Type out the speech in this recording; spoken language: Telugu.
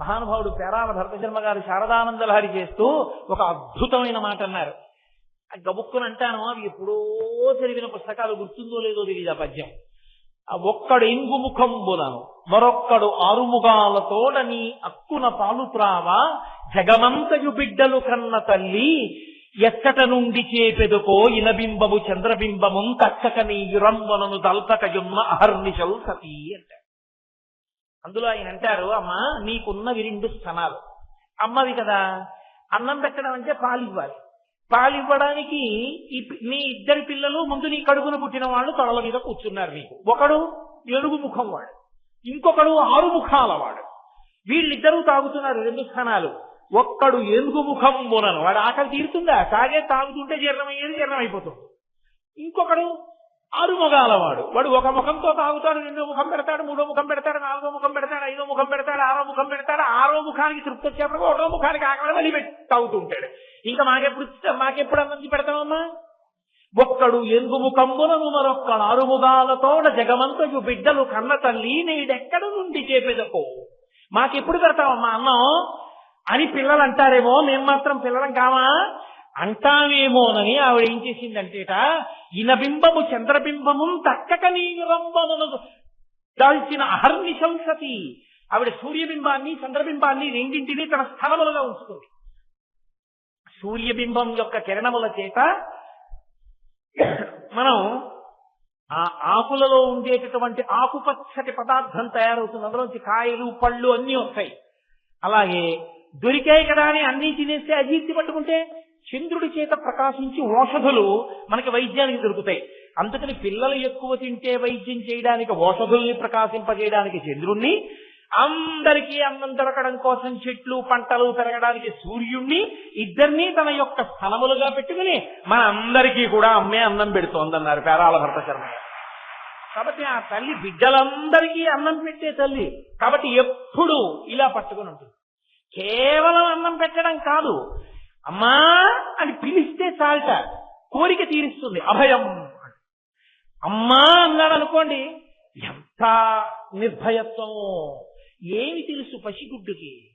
మహానుభావుడు పేరాల భరతశర్మ గారు శారదానంద లహరి చేస్తూ ఒక అద్భుతమైన మాట అన్నారు. గబుక్కుని అంటాను అవి ఎప్పుడో చదివిన పుస్తకాలు గుర్తుందో లేదో తెలియదు ఆ పద్యం. ఆ ఒక్కడు ఇంగుముఖంబునను మరొక్కడు ఆరుముగాలతోడ నీ అక్కున పాలుత్రావా? జగమంతయు బిడ్డలు కన్న తల్లి ఎక్కట నుండి చేపెదుకో ఇనబింబము చంద్రబింబము తక్కక నీ యురంబనను దల్పకయున్న అహర్నిశల్ సతీ అంటారు అందులో ఆయన అంటారు అమ్మా నీకున్నవి రెండు స్థనాలు. అమ్మవి కదా. అన్నం పెట్టడం అంటే పాలు ఇవ్వాలి పాలు ఇవ్వడానికి నీ ఇద్దరి పిల్లలు ముందు నీ కడుపున పుట్టిన వాళ్ళు తొడల మీద కూర్చున్నారు నీకు ఒకడు ఏడుగు ముఖం వాడు. ఇంకొకడు ఆరు ముఖాల వాడు. వీళ్ళిద్దరూ తాగుతున్నారు రెండు స్థానాలు. ఒక్కడు ఏనుగు ముఖం బోనను వాడు ఆకలి తీరుతుందా? తాగే తాగుతుంటే జీర్ణమయ్యేది జీర్ణమైపోతుంది. ఇంకొకడు ఆరు మొగాల వాడు వాడు ఒక ముఖంతో తాగుతాడు రెండో ముఖం పెడతాడు మూడో ముఖం పెడతాడు నాలుగో ముఖం పెడతాడు ఐదో ముఖం పెడతాడు ఆరో ముఖం పెడతాడు ఆరో ముఖానికి తృప్తి వచ్చేప్పుడు ఒకటో ముఖానికి ఆకలి మళ్ళీ పెట్టి తాగుతూ ఉంటాడు ఇంకా మాకెప్పుడు మాకెప్పుడు అన్నం పెడతామమ్మా ఒక్కడు ఎందు ముఖంబునను మరొక్కడు ఆరుముగాలతోడ జగమంతయు బిడ్డలు కన్న తల్లి నేడెక్కడ నుండి చేపెదకో? మాకెప్పుడు పెడతామమ్మా అన్నం? అని పిల్లలు అంటారేమో మేము మాత్రం పిల్లలం కామా? అంటామేమోనని ఆవిడ ఏం చేసిందంటేట ఇనబింబము చంద్రబింబము తక్కక నీ దాల్చిన అహర్నిశంసతి ఆవిడ సూర్యబింబాన్ని చంద్రబింబాన్ని రెండింటినీ తన స్థలములుగా ఉంచుతుంది సూర్యబింబం యొక్క కిరణముల చేత మనం ఆ ఆకులలో ఉండేటటువంటి ఆకుపచ్చటి పదార్థం తయారవుతుంది అందులోంచి కాయలు పళ్ళు అన్నీ వస్తాయి అలాగే దొరికాయి కదా అని అన్నీ తినేస్తే అజీర్తి పట్టుకుంటే చంద్రుడి చేత ప్రకాశించి ఓషధులు మనకి వైద్యానికి దొరుకుతాయి. అందుకని పిల్లలు ఎక్కువ తింటే వైద్యం చేయడానికి ఓషధుల్ని ప్రకాశింపజేయడానికి చంద్రుణ్ణి అందరికీ అన్నం దొరకడం కోసం చెట్లు పంటలు పెరగడానికి సూర్యుణ్ణి ఇద్దరినీ తన యొక్క స్థలములుగా పెట్టుకుని మన అందరికీ కూడా అమ్మే అన్నం పెడుతోందన్నారు పేరాల భర్త శర్మ కాబట్టి ఆ తల్లి బిడ్డలందరికీ అన్నం పెట్టే తల్లి. కాబట్టి ఎప్పుడు ఇలా పట్టుకుని ఉంటుంది. కేవలం అన్నం పెట్టడం కాదు. అమ్మా అని పిలిస్తే చాలట. కోరిక తీరుస్తుంది. అభయం అమ్మా అన్నాడు అనుకోండి ఎంత నిర్భయత్వమో. ఏమి తెలుసు పసిగుడ్డుకి?